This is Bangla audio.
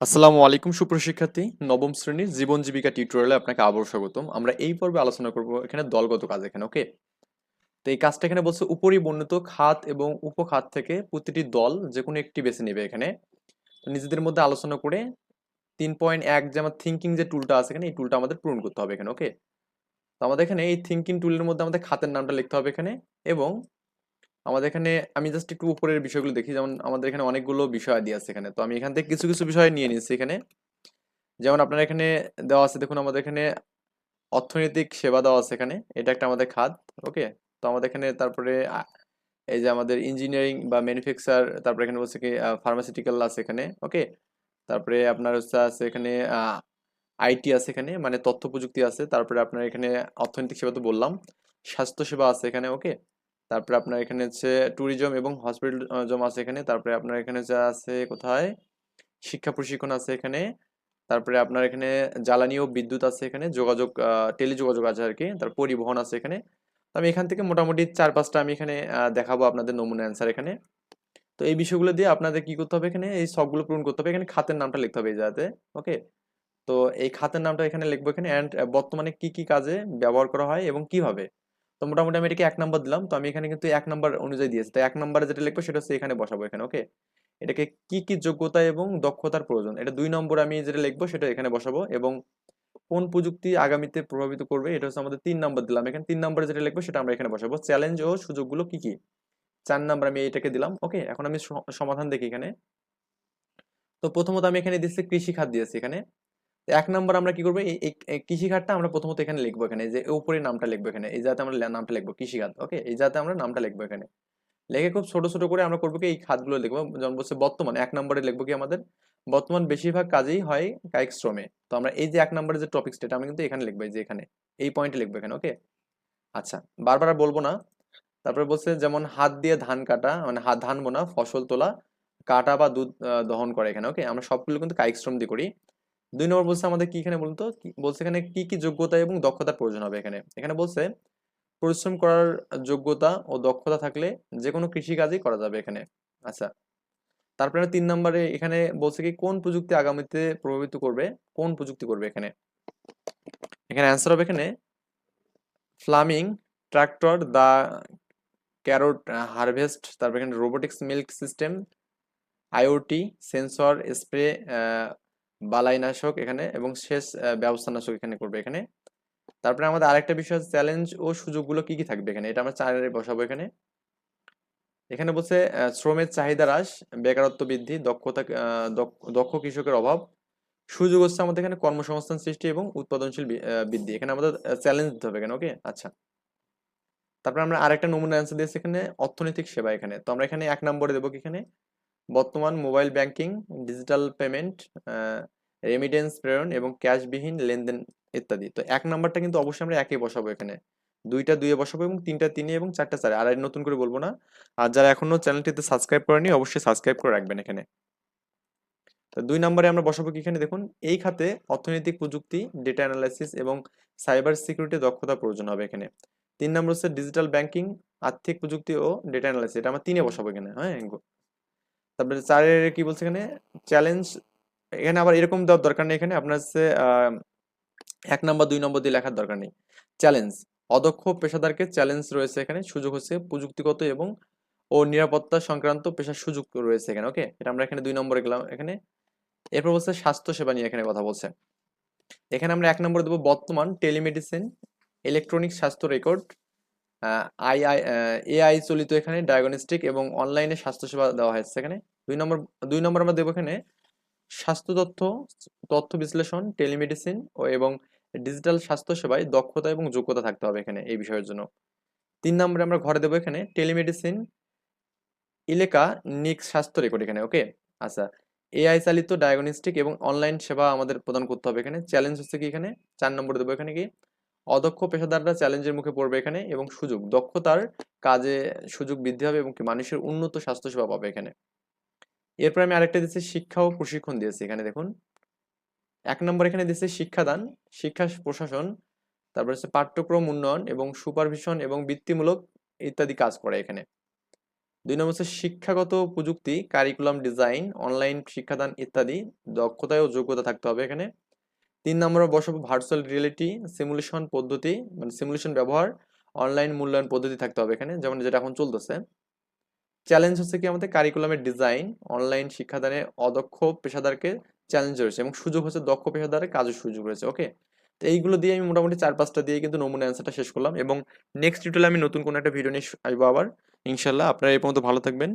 আসসালামু আলাইকুম সুপ্রশিক্ষার্থী নবম শ্রেণির জীবন জীবিকা টিউটোরিয়ালে আপনাকে আবার স্বাগতম। আমরা এই পর্বে আলোচনা করব এখানে দলগত কাজ এখানে ওকে তো এই কাজটা এখানে বলছে উপরই বর্ণিত খাত এবং উপখাত থেকে প্রতিটি দল যে কোনো একটি বেছে নেবে এখানে। নিজেদের মধ্যে আলোচনা করে তিন পয়েন্ট এক যে আমার থিঙ্কিং যে টুলটা আছে এখানে, এই টুলটা আমাদের পূরণ করতে হবে এখানে ওকে তো আমাদের এখানে এই থিঙ্কিং টুলের মধ্যে আমাদের খাতের নামটা লিখতে হবে এখানে এবং আমাদের এখানে, আমি জাস্ট একটু উপরের বিষয়গুলো দেখি, যেমন আমাদের এখানে অনেকগুলো বিষয় দিয়ে আছে এখানে। তো আমি এখান থেকে কিছু কিছু বিষয় নিয়ে নিচ্ছি এখানে। যেমন আপনার এখানে দেওয়া আছে, দেখুন আমাদের এখানে অর্থনৈতিক সেবা দেওয়া আছে এখানে। এটা একটা আমাদের খাত, ওকে? তো আমাদের এখানে তারপরে এই যে আমাদের ইঞ্জিনিয়ারিং বা ম্যানুফ্যাকচার তারপরে এখানে বলছে কি ফার্মাসিউটিক্যাল আছে এখানে, ওকে? তারপরে আপনার হচ্ছে আছে এখানে আইটি আছে এখানে মানে তথ্য প্রযুক্তি আছে। তারপরে আপনার এখানে অর্থনৈতিক সেবা তো বললাম। স্বাস্থ্য সেবা আছে এখানে, ওকে? তারপরে আপনার এখানে হচ্ছে ট্যুরিজম এবং হসপিটালিজম আছে এখানে, তারপরে আপনার এখানে যা আছে কোথায়? শিক্ষা প্রশিক্ষণ আছে এখানে, তারপরে আপনার এখানে জ্বালানি ও বিদ্যুৎ আছে এখানে, যোগাযোগ টেলিযোগাযোগ আছে আর কি তার পরিবহন আছে এখানে। তো আমি এখান থেকে মোটামুটি চার পাঁচটা আমি এখানে দেখাবো আপনাদের নমুনা অ্যান্সার এখানে। তো এই বিষয়গুলো দিয়ে আপনাদের কি করতে হবে এখানে? এই সবগুলো পূরণ করতে হবে। এখানে খাতের নামটা লিখতে হবে এই ওকে তো এই খাতের নামটা এখানে লিখব এখানে অ্যান্ড বর্তমানে কি কি কাজে ব্যবহার করা হয় এবং কীভাবে? তো মোটামুটি আমি এটাকে এক নাম্বার দিলাম। তো আমি এখানে কিন্তু এক নাম্বার অনুযায়ী দিয়েছি। তো এক নাম্বারে যেটা লিখব, সেটা হচ্ছে এখানে বসাবো এখানে ওকে এটাকে কি কি যোগ্যতা এবং দক্ষতার প্রয়োজন? এটা দুই নম্বর আমি যেটা লিখব, সেটা এখানে বসাবো এবং কোন প্রযুক্তি আগামীতে প্রভাবিত করবে, এটা হচ্ছে আমাদের তিন নম্বর দিলাম। এখানে তিন নম্বরে যেটা লিখব, সেটা আমরা এখানে বসাবো। চ্যালেঞ্জ ও সুযোগগুলো কি কি? চার নাম্বার আমি এটাকে দিলাম ওকে এখন আমি সমাধান দেখি এখানে। তো প্রথমত আমি এখানে দিচ্ছি কৃষি খাত দিয়েছি এখানে। এক নম্বর আমরা কি করব? এই এই- এই কৃষি খাতটা আমরা প্রথমত এখানে লিখব এখানে, যে উপরে নামটা লিখব এখানে, এই যাতে আমরা নামটা লিখব কৃষি খাত ওকে? এই যাতে আমরা নামটা লিখব এখানে। লিখে খুব ছোট ছোট করে আমরা করব কি? এই খাতগুলো লিখব, যেমন বলছে বর্তমান, এক নম্বরে লিখব কি আমাদের? বর্তমান বেশিরভাগ কাজেই হয় কায়িক শ্রমে। তো আমরা এই যে এক নম্বরের যে টপিক সেটা আমি কিন্তু এখানে লিখব যে এখানে, এই পয়েন্টে লিখব এখানে, ওকে? আচ্ছা বারবার বলব না। তারপরে বলছে যেমন হাত দিয়ে ধান কাটা মানে হাত, ধান বোনা, ফসল তোলা, কাটা বা দুধ দহন করে এখানে, ওকে? আমরা সবগুলো কিন্তু কায়িক শ্রম দিয়ে করি। দুই নম্বর বলছে আমাদের কি এখানে বলতো কি- বলছে এখানে কি কি যোগ্যতা এবং দক্ষতার প্রয়োজন হবে এখানে? এখানে বলছে পরিশ্রম করার যোগ্যতা ও দক্ষতা থাকলে যে কোনো কৃষি কাজই করা যাবে এখানে। আচ্ছা তারপরে তিন নম্বরে এখানে বলছে কি, কোন প্রযুক্তি আগামীতে প্রভাবিত করবে? কোন প্রযুক্তি করবে এখানে? এখানে অ্যান্সার হবে এখানে flaming tractor the carrot harvest তারপর এখানে robotics milk system IoT sensor spray বালাইনাশক এখানে এবং শেষ ব্যবস্থানাশক এখানে করবে এখানে। তারপরে আমাদের আরেকটা বিষয় চ্যালেঞ্জ ও সুযোগগুলো কি কি থাকবে এখানে? এটা আমরা চারে বসাবো এখানে। এখানে বলছে শ্রমের চাহিদা হ্রাস, বেকারত্ব বৃদ্ধি, দক্ষতা দক্ষ দক্ষ কৃষকের অভাব। সুযোগ হচ্ছে আমাদের এখানে কর্মসংস্থান সৃষ্টি এবং উৎপাদনশীল বৃদ্ধি। এখানে আমাদের চ্যালেঞ্জ দিতে হবে এখানে ওকে আচ্ছা। তারপরে আমরা আরেকটা নমুনা অ্যান্সার দিয়েছি এখানে, অর্থনৈতিক সেবা এখানে। তো আমরা এখানে এক নম্বরে দেবো কি এখানে? বর্তমান mobile banking, digital payment remittance প্রেরণ এবং ক্যাশবিহীন লেনদেন ইত্যাদি। তো এক নাম্বারটা কিন্তু অবশ্যই আমরা একে বসাবো এখানে। দুইটা দুইয়ে বসাবো এবং তিনটা তিনে এবং চারটা চারে। আর আর নতুন করে বলব না, আর যারা এখনও চ্যানেলটিতে সাবস্ক্রাইব করেনি অবশ্যই সাবস্ক্রাইব করে রাখবেন এখানে। তো দুই নম্বরে আমরা বসাবো কি এখানে দেখুন, এই খাতে অর্থনৈতিক প্রযুক্তি ডেটা অ্যানালাইসিস এবং সাইবার সিকিউরিটি দক্ষতা প্রয়োজন হবে এখানে। তিন নম্বর হচ্ছে ডিজিটাল ব্যাংকিং আর্থিক প্রযুক্তি ও ডেটা অ্যানালাইসিস এটা আমরা তিনে বসাবো এখানে হ্যাঁ? তারপরে চারের কি বলছে এখানে? চ্যালেঞ্জ এখানে আবার এরকম দেওয়ার দরকার নেই এখানে, আপনার হচ্ছে এক নম্বর, দুই নম্বর দিয়ে লেখার দরকার নেই। চ্যালেঞ্জ অদক্ষ পেশাদারকে চ্যালেঞ্জ রয়েছে এখানে, সুযোগ হচ্ছে প্রযুক্তিগত এবং, ও নিরাপত্তা সংক্রান্ত পেশার সুযোগ রয়েছে এখানে ওকে এটা আমরা এখানে দুই নম্বরে গেলাম এখানে। এরপর বলছে স্বাস্থ্য সেবা নিয়ে এখানে কথা বলছে। এখানে আমরা এক নম্বরে দেবো বর্তমান টেলিমেডিসিন ইলেকট্রনিক স্বাস্থ্য রেকর্ড আই আই এআই চলিত এখানে ডায়াগনস্টিক এবং অনলাইনে স্বাস্থ্যসেবা দেওয়া হয়েছে। এখানে দুই নম্বর দুই নম্বর আমরা দেবো এখানে স্বাস্থ্য তথ্য তথ্য বিশ্লেষণ টেলিমেডিসিন ও এবং ডিজিটাল স্বাস্থ্য সেবায় দক্ষতা এবং যোগ্যতা থাকতে হবে এখানে এই বিষয়ের জন্য। তিন নম্বরে আমরা ঘরে দেবো এখানে টেলিমেডিসিন ইলেকা, নিক স্বাস্থ্য রেকর্ড এখানে ওকে আচ্ছা এআই চালিত ডায়াগনস্টিক এবং অনলাইন সেবা আমাদের প্রদান করতে হবে এখানে। চ্যালেঞ্জ হচ্ছে কি এখানে? চার নম্বরে দেবো এখানে কি? অদক্ষ পেশাদাররা চ্যালেঞ্জের মুখে পড়বে এখানে এবং সুযোগ, দক্ষতার কাজে সুযোগ বৃদ্ধি হবে এবং মানুষের উন্নত স্বাস্থ্যসেবা পাবে এখানে। এরপর আমি আরেকটা দিচ্ছি, শিক্ষা ও প্রশিক্ষণ দিয়েছি এখানে দেখুন। এক নম্বর এখানে দিচ্ছে শিক্ষাদান, শিক্ষা প্রশাসন, তারপর হচ্ছে পাঠ্যক্রম উন্নয়ন এবং সুপারভিশন এবং বৃত্তিমূলক ইত্যাদি কাজ করে এখানে। দুই নম্বর হচ্ছে শিক্ষাগত প্রযুক্তি কারিকুলাম ডিজাইন অনলাইন শিক্ষাদান ইত্যাদি দক্ষতা ও যোগ্যতা থাকতে হবে এখানে। তিন নম্বরে বসাবো ভার্চুয়াল রিয়েলিটি সিমুলেশন পদ্ধতি মানে সিমুলেশন ব্যবহার অনলাইন মূল্যায়ন পদ্ধতি থাকতে হবে এখানে, যেমন যেটা এখন চলতেছে। চ্যালেঞ্জ হচ্ছে কি আমাদের কারিকুলামের ডিজাইন অনলাইন শিক্ষাদানে অদক্ষ পেশাদারকে চ্যালেঞ্জ রয়েছে এবং সুযোগ হচ্ছে দক্ষ পেশাদারের কাজের সুযোগ রয়েছে ওকে তো এইগুলো দিয়ে আমি মোটামুটি চার পাঁচটা দিয়ে কিন্তু নমুনা অ্যান্সারটা শেষ করলাম এবং নেক্সট টিউটোরিয়ালে আমি নতুন কোনো একটা ভিডিও নিয়ে আসব আবার। ইনশাল্লাহ আপনারা এই পর্যন্ত ভালো থাকবেন